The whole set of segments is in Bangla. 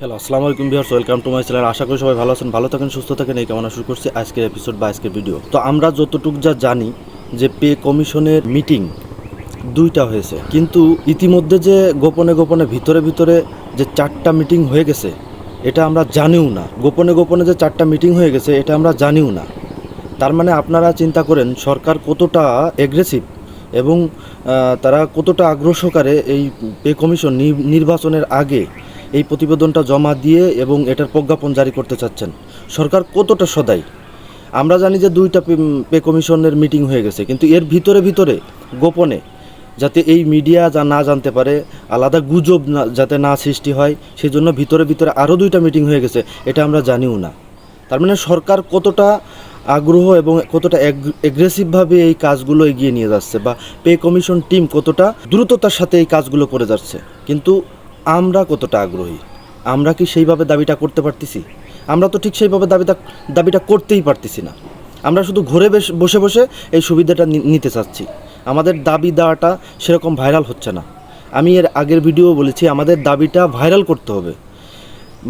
হ্যালো আসসালামু আলাইকুম viewers welcome to my channel আশা করি সবাই ভালো আছেন, ভালো থাকেন, সুস্থ থাকেন। এই কামনা শুরু করছি আজকের এপিসোড বা আজকের ভিডিও তো আমরা যতটুকু যা জানি যে পে কমিশনের মিটিং দুইটা হয়েছে। কিন্তু ইতিমধ্যে যে গোপনে গোপনে, ভিতরে ভিতরে যে চারটা মিটিং হয়ে গেছে, এটা আমরা জানিও না। গোপনে গোপনে যে চারটা মিটিং হয়ে গেছে, এটা আমরা জানিও না। তার মানে আপনারা চিন্তা করেন, সরকার কতটা এগ্রেসিভ এবং তারা কতটা আগ্রহ সহকারে এই পে কমিশন নির্বাচনের আগে এই প্রতিবেদনটা জমা দিয়ে এবং এটার প্রজ্ঞাপন জারি করতে চাচ্ছেন। সরকার কতটা সদাই? আমরা জানি যে দুইটা পে- কমিশনের মিটিং হয়ে গেছে, কিন্তু এর ভিতরে ভিতরে, গোপনে, যাতে এই মিডিয়া যা না জানতে পারে, আলাদা গুজব না যাতে না সৃষ্টি হয় সেই জন্য ভিতরে ভিতরে আরও দুইটা মিটিং হয়ে গেছে, এটা আমরা জানিও না। তার মানে সরকার কতটা আগ্রহ এবং কতটা এগ্রেসিভভাবে এই কাজগুলো এগিয়ে নিয়ে যাচ্ছে বা পে কমিশন টিম কতটা দ্রুততার সাথে এই কাজগুলো করে যাচ্ছে। কিন্তু আমরা কতটা আগ্রহী? আমরা কি সেইভাবে দাবিটা করতে পারতেছি? আমরা তো ঠিক সেইভাবে দাবিটা দাবিটা করতেই পারতেছি না। আমরা শুধু ঘরে বসে বসে এই সুবিধাটা নিতে চাচ্ছি। আমাদের দাবি দেওয়াটা সেরকম ভাইরাল হচ্ছে না। আমি এর আগের ভিডিও বলেছি, আমাদের দাবিটা ভাইরাল করতে হবে।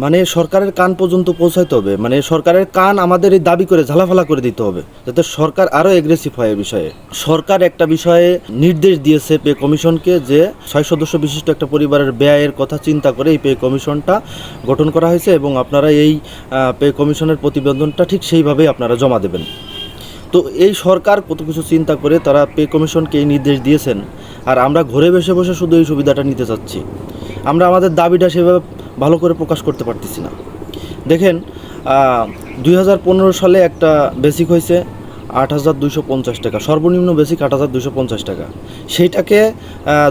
মানে সরকারের কান পর্যন্ত পৌঁছাইতে হবে। মানে সরকারের কান আমাদের এই দাবি করে ঝালাফালা করে দিতে হবে, যাতে সরকার আরও এগ্রেসিভ হয় এই বিষয়ে। সরকার একটা বিষয়ে নির্দেশ দিয়েছে পে কমিশনকে যে ছয় সদস্য বিশিষ্ট একটা পরিবারের ব্যয়ের কথা চিন্তা করে এই পে কমিশনটা গঠন করা হয়েছে এবং আপনারা এই পে কমিশনের প্রতিবেদনটা ঠিক সেইভাবেই আপনারা জমা দেবেন। তো এই সরকার কত কিছু চিন্তা করে তারা পে কমিশনকে এই নির্দেশ দিয়েছেন, আর আমরা ঘরে বসে বসে শুধু এই সুবিধাটা নিতে চাচ্ছি। আমরা আমাদের দাবিটা সেভাবে ভালো করে প্রকাশ করতে পারতেছি না। দেখেন দু হাজার পনেরো সালে একটা বেসিক হয়েছে আট হাজার দুশো পঞ্চাশ টাকা। সর্বনিম্ন বেসিক আট হাজার দুশো পঞ্চাশ টাকা। সেইটাকে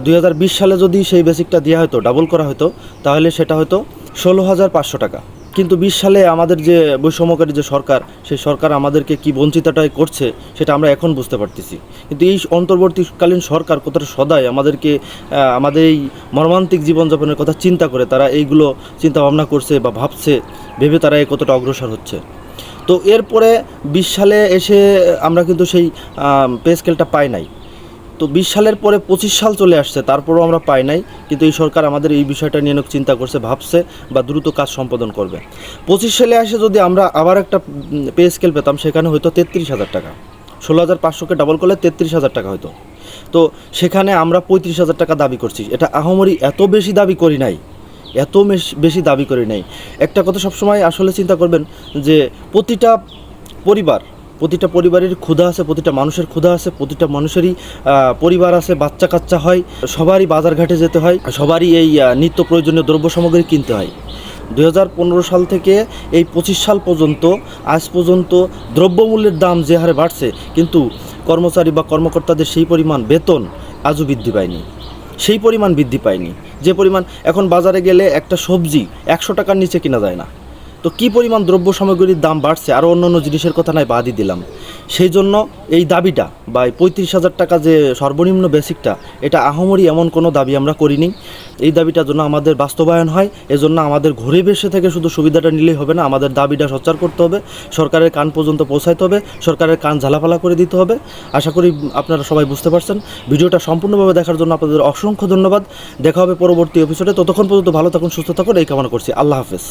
দুই হাজার বিশ সালে যদি সেই বেসিকটা দেওয়া হতো ডাবল করা হতো, তাহলে সেটা হয়তো ষোলো হাজার পাঁচশো টাকা। কিন্তু বিশ সালে আমাদের যে বৈষম্যকারী যে সরকার, সেই সরকার আমাদেরকে কি বঞ্চিতটাই করছে, সেটা আমরা এখন বুঝতে পারতেছি। কিন্তু এই অন্তর্বর্তীকালীন সরকার কতটা সদায় আমাদেরকে আমাদের এই মর্মান্তিক জীবনযাপনের কথা চিন্তা করে, তারা এইগুলো চিন্তা ভাবনা করছে বা ভাবছে, ভেবে তারা এই কতটা অগ্রসর হচ্ছে। তো এরপরে বিশ সালে এসে আমরা কিন্তু সেই পে স্কেলটা পাই নাই। তো বিশ সালের পরে পঁচিশ সাল চলে আসছে, তারপরেও আমরা পাই নাই, কিন্তু এই সরকার আমাদের এই বিষয়টা নিয়ে চিন্তা করছে, ভাবছে বা দ্রুত কাজ সম্পাদন করবে। পঁচিশ সালে এসে যদি আমরা আবার একটা পে স্কেল পেতাম, সেখানে হয়তো তেত্রিশ হাজার টাকা। ষোলো হাজার পাঁচশোকে ডাবল করলে তেত্রিশ হাজার টাকা হয়তো। তো সেখানে আমরা পঁয়ত্রিশ হাজার টাকা দাবি করছি। এটা আহমরি এত বেশি দাবি করি নাই, এত বেশি দাবি করি নাই। একটা কথা সবসময় আসলে চিন্তা করবেন যে, প্রতিটা পরিবার প্রতিটা পরিবারের ক্ষুধা আছে, প্রতিটা মানুষের ক্ষুধা আছে, প্রতিটা মানুষেরই পরিবার আছে, বাচ্চা কাচ্চা হয়, সবারই বাজারঘাটে যেতে হয়, সবারই এই নিত্য প্রয়োজনীয় দ্রব্য সামগ্রী কিনতে হয়। দু হাজার পনেরো সাল থেকে এই পঁচিশ সাল পর্যন্ত, আজ পর্যন্ত দ্রব্যমূল্যের দাম যে হারে বাড়ছে, কিন্তু কর্মচারী বা কর্মকর্তাদের সেই পরিমাণ বেতন আজও বৃদ্ধি পায়নি। সেই পরিমাণ বৃদ্ধি পায়নি। যে পরিমাণ এখন বাজারে গেলে একটা সবজি একশো টাকার নিচে কিনা যায় না। তো কী পরিমাণ দ্রব্য সামগ্রীর দাম বাড়ছে? আরও অন্য অন্য জিনিসের কথা নাই, বাদই দিলাম। সেই জন্য এই দাবিটা, বা পঁয়ত্রিশ হাজার টাকা যে সর্বনিম্ন বেসিকটা, এটা আহমরি এমন কোনো দাবি আমরা করিনি। এই দাবিটার জন্য আমাদের বাস্তবায়ন হয়, এজন্য আমাদের ঘরে বেসে থেকে শুধু সুবিধাটা নিলেই হবে না, আমাদের দাবিটা সোচ্চার করতে হবে, সরকারের কান পর্যন্ত পৌঁছাইতে হবে, সরকারের কান ঝালাফালা করে দিতে হবে। আশা করি আপনারা সবাই বুঝতে পারছেন। ভিডিওটা সম্পূর্ণভাবে দেখার জন্য আপনাদের অসংখ্য ধন্যবাদ। দেখা হবে পরবর্তী এপিসোডে ততক্ষণ পর্যন্ত ভালো থাকুন, সুস্থ থাকুন, এই কামনা করছি। আল্লাহ হাফেজ।